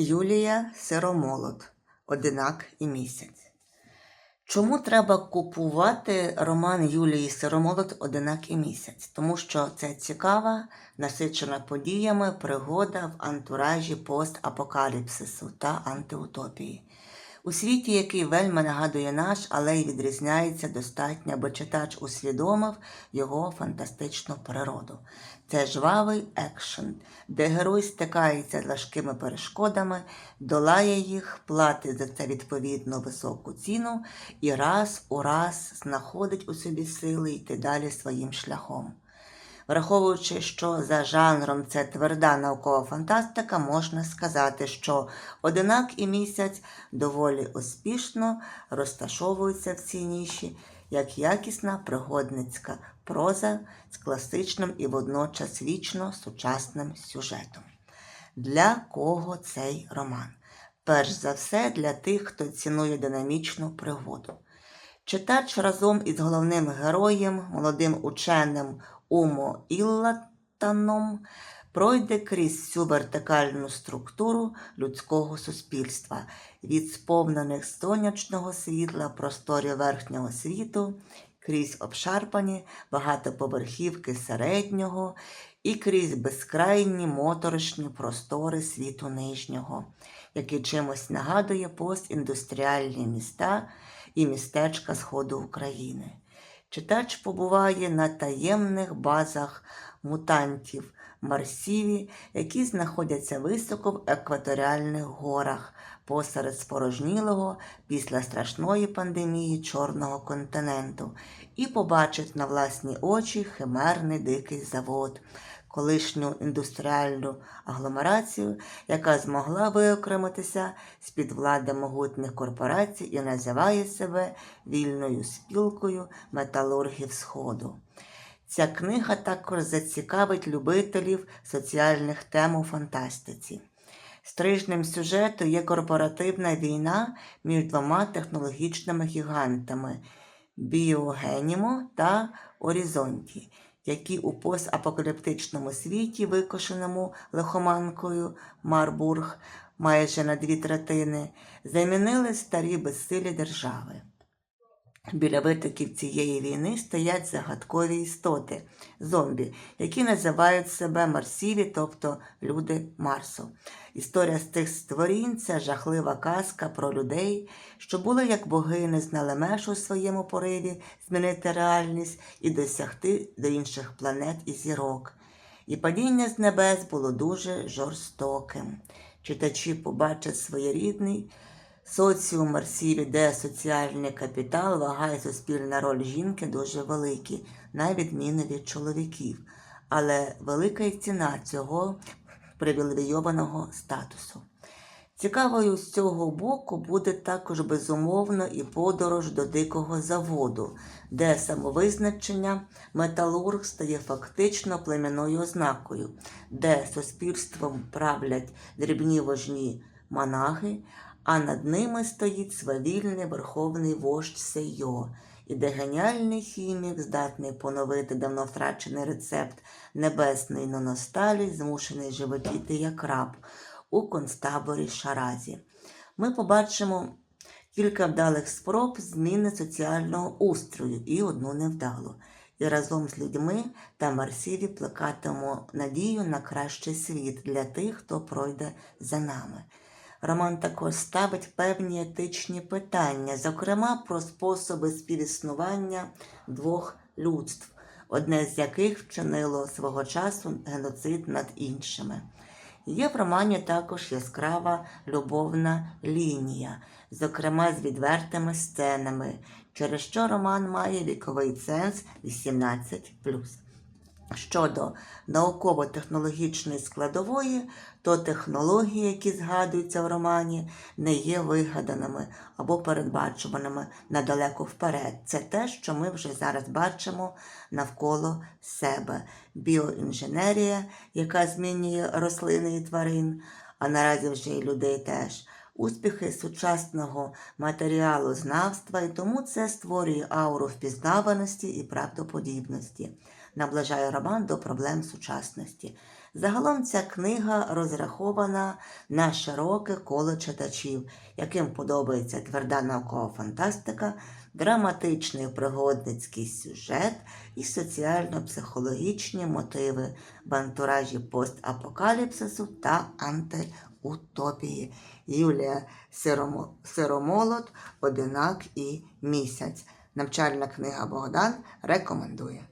Юлія Сиромолод Одинак і місяць. Чому треба купувати роман Юлії Сиромолод Одинак і місяць? Тому що це цікава, насичена подіями пригода в антуражі постапокаліпсису та антиутопії. У світі, який вельми нагадує наш, але й відрізняється достатньо, аби читач усвідомив його фантастичну природу. Це жвавий екшен, де герой стикається з важкими перешкодами, долає їх, платить за це відповідно високу ціну і раз у раз знаходить у собі сили йти далі своїм шляхом. Враховуючи, що за жанром це тверда наукова фантастика, можна сказати, що одинак і місяць доволі успішно розташовуються в цій ніші як якісна пригодницька проза з класичним і водночас вічно сучасним сюжетом. Для кого цей роман? Перш за все, для тих, хто цінує динамічну пригоду. Читач разом із головним героєм, молодим ученим Умо Іллатаном, пройде крізь всю вертикальну структуру людського суспільства, від сповнених сонячного світла просторів верхнього світу, крізь обшарпані багатоповерхівки середнього і крізь безкрайні моторошні простори світу нижнього, який чимось нагадує постіндустріальні міста і містечка Сходу України. Читач побуває на таємних базах мутантів Марсіві, які знаходяться високо в екваторіальних горах посеред спорожнілого після страшної пандемії Чорного континенту, і побачить на власні очі химерний дикий завод, колишню індустріальну агломерацію, яка змогла виокремитися з-під влади могутніх корпорацій і називає себе вільною спілкою металургів Сходу. Ця книга також зацікавить любителів соціальних тем у фантастиці. Стрижнем сюжету є корпоративна війна між двома технологічними гігантами Біогенімо та Орізонті, які у постапокаліптичному світі, викошеному лихоманкою Марбург майже на дві третини, замінили старі безсилі держави. Біля витоків цієї війни стоять загадкові істоти, зомбі, які називають себе Марсіві, тобто люди Марсу. Історія з цих створінь це жахлива казка про людей, що були як богини, знали меж у своєму пориві змінити реальність і досягти до інших планет і зірок. І падіння з небес було дуже жорстоким. Читачі побачать своєрідний соціум Марсіві, де соціальний капітал, вага і суспільна роль жінки дуже великі, на відміну від чоловіків. Але велика і ціна цього привілейованого статусу. Цікавою з цього боку буде також безумовно і подорож до дикого заводу, де самовизначення металург стає фактично племінною ознакою, де суспільством правлять дрібні вожні монахи, а над ними стоїть свавільний верховний вождь Сейо, і де геніальний хімік, здатний поновити давно втрачений рецепт небесної ноносталі, змушений животіти як раб у концтаборі Шаразі. Ми побачимо кілька вдалих спроб зміни соціального устрою і одну невдалу. І разом з людьми та Марсіві плекатимемо надію на кращий світ для тих, хто пройде за нами. Роман також ставить певні етичні питання, зокрема про способи співіснування двох людств, одне з яких вчинило свого часу геноцид над іншими. Є в романі також яскрава любовна лінія, зокрема з відвертими сценами, через що роман має віковий ценз 18. Щодо науково-технологічної складової, то технології, які згадуються в романі, не є вигаданими або передбачуваними надалеко вперед. Це те, що ми вже зараз бачимо навколо себе. Біоінженерія, яка змінює рослини і тварин, а наразі вже і людей теж. Успіхи сучасного матеріалу знавства, і тому це створює ауру впізнаваності і правдоподібності. Наближає роман до проблем сучасності. Загалом ця книга розрахована на широке коло читачів, яким подобається тверда наукова фантастика, драматичний пригодницький сюжет і соціально-психологічні мотиви в антуражі постапокаліпсису та антиутопії. Юлія Сиромолот, Одинак і місяць. Навчальна книга Богдан рекомендує.